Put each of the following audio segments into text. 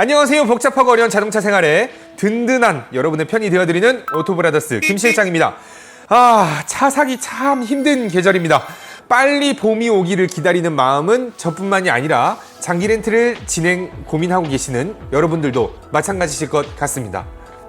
안녕하세요. 복잡하고 어려운 자동차 생활에 든든한 여러분의 편이 되어드리는 오토브라더스 김 실장입니다. 아, 차 사기 참 힘든 계절입니다. 빨리 봄이 오기를 기다리는 마음은 저뿐만이 아니라 장기 렌트를 진행 고민하고 계시는 여러분들도 마찬가지실 것 같습니다.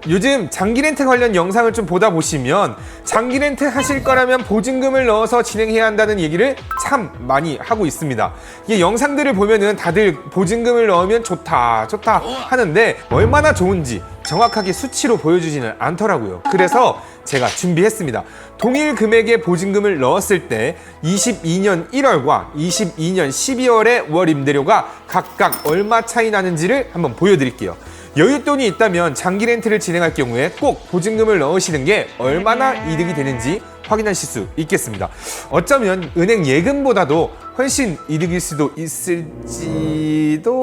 요즘 장기 렌트 관련 영상을 좀 보다 보시면 장기 렌트 하실 거라면 보증금을 넣어서 진행해야 한다는 얘기를 참 많이 하고 있습니다. 이 영상들을 보면은 다들 보증금을 넣으면 좋다, 좋다 하는데 얼마나 좋은지 정확하게 수치로 보여주지는 않더라고요. 그래서 제가 준비했습니다. 동일 금액의 보증금을 넣었을 때 22년 1월과 22년 12월의 월 임대료가 각각 얼마 차이 나는지를 한번 보여드릴게요. 여윳돈이 있다면 장기 렌트를 진행할 경우에 꼭 보증금을 넣으시는 게 얼마나 이득이 되는지 확인하실 수 있겠습니다. 어쩌면 은행 예금보다도 훨씬 이득일 수도 있을지도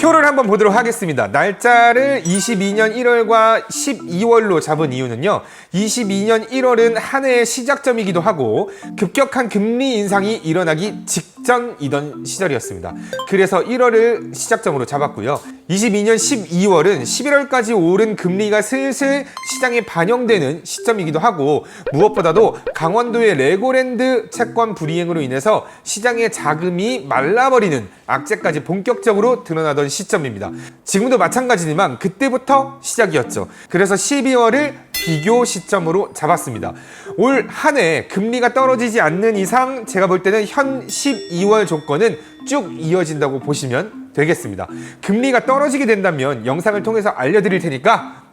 표를 한번 보도록 하겠습니다. 날짜를 22년 1월과 12월로 잡은 이유는요. 22년 1월은 한 해의 시작점이기도 하고 급격한 금리 인상이 일어나기 직전 이던 시절이었습니다. 그래서 1월을 시작점으로 잡았고요. 22년 12월은 11월까지 오른 금리가 슬슬 시장에 반영되는 시점이기도 하고 무엇보다도 강원도의 레고랜드 채권 불이행으로 인해서 시장의 자금이 말라버리는 악재까지 본격적으로 드러나던 시점입니다. 지금도 마찬가지지만 그때부터 시작이었죠. 그래서 12월을 비교 시점으로 잡았습니다. 올 한 해 금리가 떨어지지 않는 이상 제가 볼 때는 현 12월 조건은 쭉 이어진다고 보시면 되겠습니다. 금리가 떨어지게 된다면 영상을 통해서 알려드릴 테니까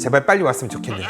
제발 빨리 왔으면 좋겠네요.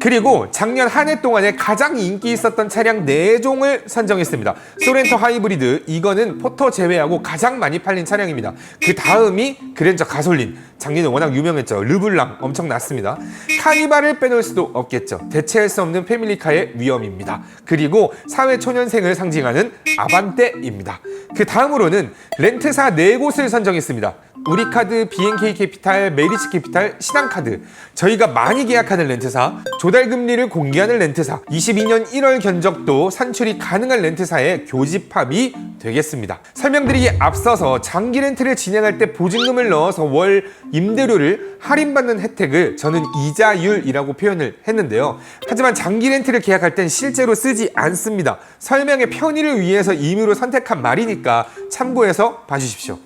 그리고 작년 한 해 동안에 가장 인기 있었던 차량 4종을 선정했습니다. 소렌토 하이브리드, 이거는 포터 제외하고 가장 많이 팔린 차량입니다. 그 다음이 그랜저 가솔린, 작년에 워낙 유명했죠. 르블랑 엄청 났습니다. 카니발을 빼놓을 수도 없겠죠. 대체할 수 없는 패밀리카의 위험입니다. 그리고 사회 초년생을 상징하는 아반떼입니다. 그 다음으로는 렌트사 4곳을 선정했습니다. 우리카드, BNK 캐피탈, 메리츠 캐피탈, 신한카드. 저희가 많이 계약하는 렌트사, 조달금리를 공개하는 렌트사, 22년 1월 견적도 산출이 가능한 렌트사의 교집합이 되겠습니다. 설명드리기 앞서서 장기 렌트를 진행할 때 보증금을 넣어서 월 임대료를 할인받는 혜택을 저는 이자율이라고 표현을 했는데요. 하지만 장기 렌트를 계약할 땐 실제로 쓰지 않습니다. 설명의 편의를 위해서 임의로 선택한 말이니까 참고해서 봐주십시오.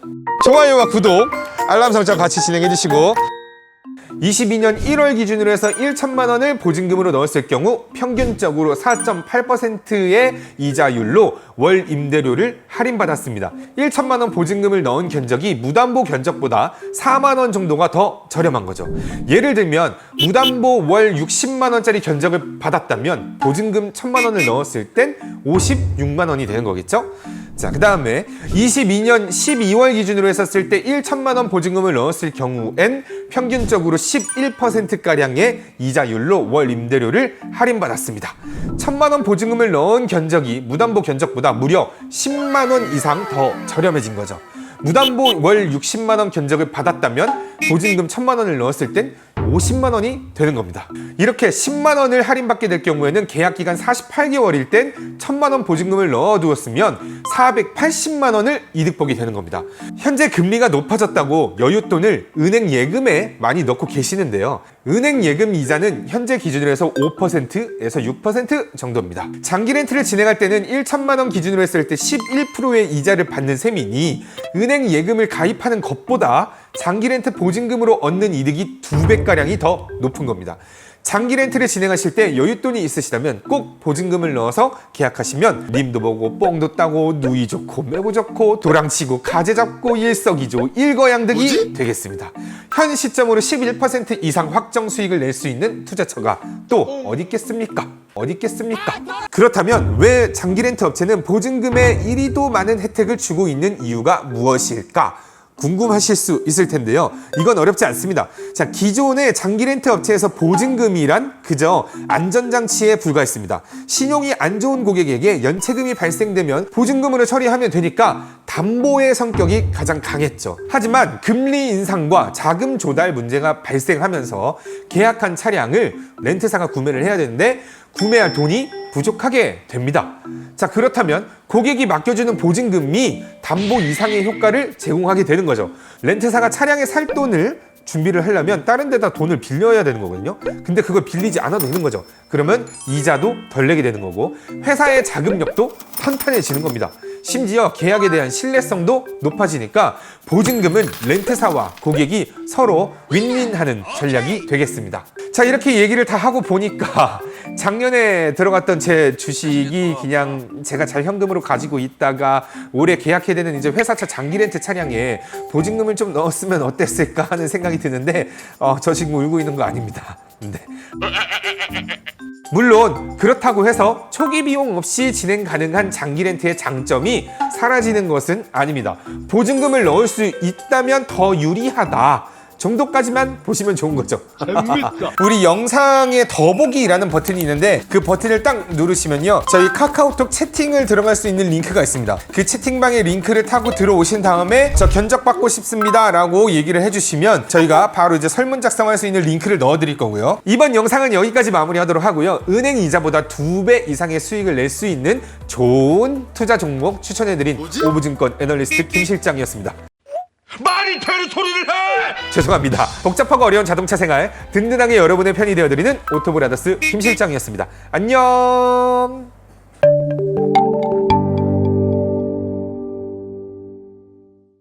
좋아요와 구독, 알람 설정 같이 진행해 주시고 22년 1월 기준으로 해서 1천만 원을 보증금으로 넣었을 경우 평균적으로 4.8%의 이자율로 월 임대료를 할인받았습니다. 1천만 원 보증금을 넣은 견적이 무담보 견적보다 4만 원 정도가 더 저렴한 거죠. 예를 들면 무담보 월 60만 원짜리 견적을 받았다면 보증금 1천만 원을 넣었을 땐 56만 원이 되는 거겠죠? 자, 그 다음에 22년 12월 기준으로 했었을 때 1천만 원 보증금을 넣었을 경우엔 평균적으로 11%가량의 이자율로 월 임대료를 할인받았습니다. 천만 원 보증금을 넣은 견적이 무담보 견적보다 무려 10만 원 이상 더 저렴해진 거죠. 무담보 월 60만 원 견적을 받았다면 보증금 1000만 원을 넣었을 땐 50만 원이 되는 겁니다. 이렇게 10만 원을 할인받게 될 경우에는 계약 기간 48개월일 땐 1000만 원 보증금을 넣어 두었으면 480만 원을 이득 보게 되는 겁니다. 현재 금리가 높아졌다고 여윳돈을 은행 예금에 많이 넣고 계시는데요. 은행 예금 이자는 현재 기준으로 해서 5%에서 6% 정도입니다. 장기 렌트를 진행할 때는 1천만 원 기준으로 했을 때 11%의 이자를 받는 셈이니 은행 예금을 가입하는 것보다 장기 렌트 보증금으로 얻는 이득이 두 배가량이 더 높은 겁니다. 장기 렌트를 진행하실 때 여윳돈이 있으시다면 꼭 보증금을 넣어서 계약하시면 림도 보고 뽕도 따고 누이 좋고 매부 좋고 도랑치고 가재 잡고 일석이조 일거양득이 되겠습니다. 현 시점으로 11% 이상 확정 수익을 낼 수 있는 투자처가 또 어디 있겠습니까? 어디 있겠습니까? 그렇다면 왜 장기 렌트 업체는 보증금에 이리도 많은 혜택을 주고 있는 이유가 무엇일까? 궁금하실 수 있을 텐데요. 이건 어렵지 않습니다. 자, 기존의 장기 렌트 업체에서 보증금이란 그저 안전장치에 불과했습니다. 신용이 안 좋은 고객에게 연체금이 발생되면 보증금으로 처리하면 되니까 담보의 성격이 가장 강했죠. 하지만 금리 인상과 자금 조달 문제가 발생하면서 계약한 차량을 렌트사가 구매를 해야 되는데 구매할 돈이 부족하게 됩니다. 자, 그렇다면 고객이 맡겨주는 보증금이 담보 이상의 효과를 제공하게 되는 거죠. 렌트사가 차량에 살 돈을 준비를 하려면 다른 데다 돈을 빌려야 되는 거거든요. 근데 그걸 빌리지 않아도 되는 거죠. 그러면 이자도 덜 내게 되는 거고 회사의 자금력도 탄탄해지는 겁니다. 심지어 계약에 대한 신뢰성도 높아지니까 보증금은 렌트사와 고객이 서로 윈윈하는 전략이 되겠습니다. 자, 이렇게 얘기를 다 하고 보니까 작년에 들어갔던 제 주식이 그냥 제가 잘 현금으로 가지고 있다가 올해 계약해야 되는 이제 회사차 장기 렌트 차량에 보증금을 좀 넣었으면 어땠을까 하는 생각이 드는데 어, 저 지금 울고 있는 거 아닙니다. 네. 물론 그렇다고 해서 초기 비용 없이 진행 가능한 장기 렌트의 장점이 사라지는 것은 아닙니다. 보증금을 넣을 수 있다면 더 유리하다. 정도까지만 보시면 좋은 거죠. 우리 영상에 더보기라는 버튼이 있는데 그 버튼을 딱 누르시면요. 저희 카카오톡 채팅을 들어갈 수 있는 링크가 있습니다. 그 채팅방에 링크를 타고 들어오신 다음에 저 견적받고 싶습니다 라고 얘기를 해주시면 저희가 바로 이제 설문 작성할 수 있는 링크를 넣어드릴 거고요. 이번 영상은 여기까지 마무리하도록 하고요. 은행 이자보다 두 배 이상의 수익을 낼 수 있는 좋은 투자 종목 추천해드린 오브증권 애널리스트 김 실장이었습니다. 말이 되는 소리를 해! 죄송합니다. 복잡하고 어려운 자동차 생활 든든하게 여러분의 편이 되어드리는 오토브라더스 김 실장이었습니다. 안녕.